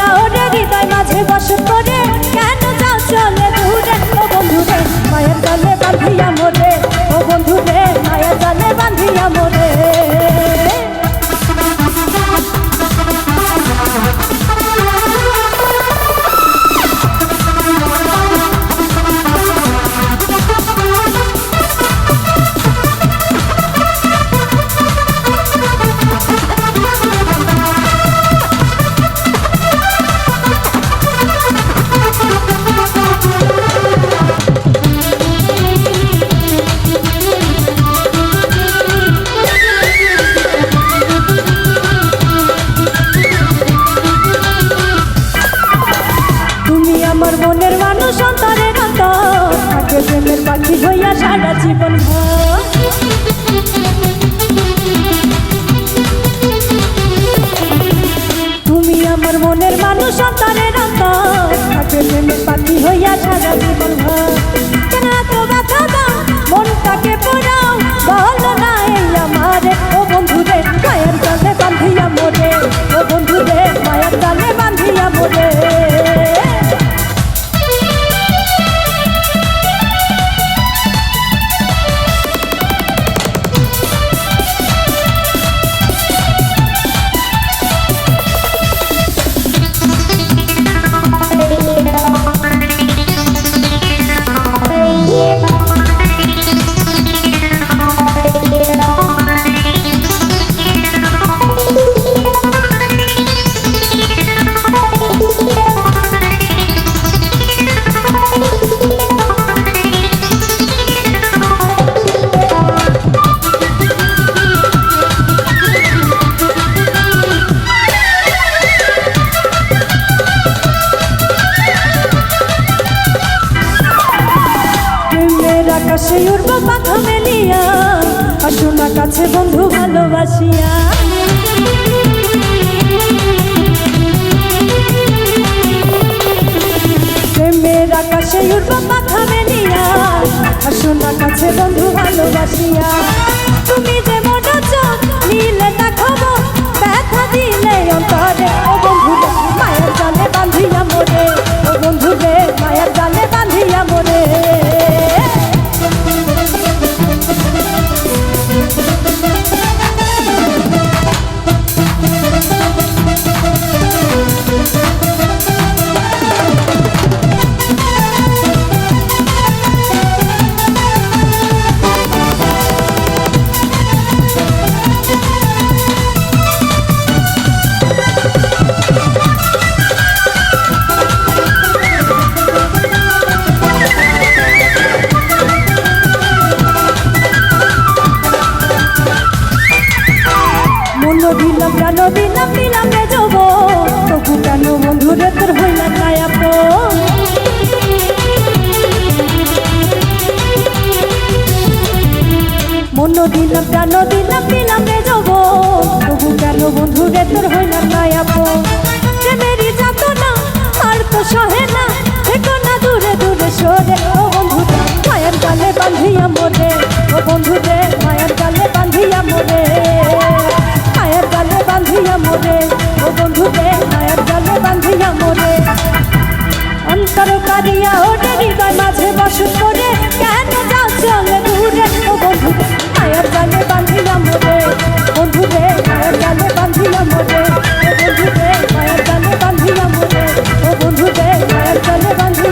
দিয়া ওরে হৃদয় মাঝে বসত করে আমার মনের মানুষ অন্তরের অন্তর। থাকে প্রেমের পাখি হইয়া সারা জীবন তুমি আমার মনের মানুষ অন্তরের অন্তর। থাকে প্রেমের পাখি হইয়া সারা কাছে বন্ধু ভালোবাসিয়া প্রেমের আকাশে উঠবা মাথা মেলিয়া। আসো না কাছে বন্ধু ভালোবাসিয়া বন্ধুরে তোর হইলা তাই আপন। মন দিলাম প্রাণ দিলাম দিলাম রে যাব। তবু কেন বন্ধুরে তোর হইলা না আর তো না। দেখো না দূরে দূরে সরে। ও বন্ধুরে মায়ের গালে বান্ধিয়া মোরে। ও বন্ধুরে মায়ের গালে বান্ধিয়া মোরে। মায়ের করো কারিয়া ওঠে হৃদয় মাঝে বসত করে। কেন যাও চলে দূরে? ও বন্ধু আয়ার জালে বান্ধিলাম রে বন্ধু রে আয়ার জালে বান্ধিলাম রে ও বন্ধু রে আয়ার জালে বান্ধিলাম রে ও বন্ধু রে আয়ার জালে বান্ধিলাম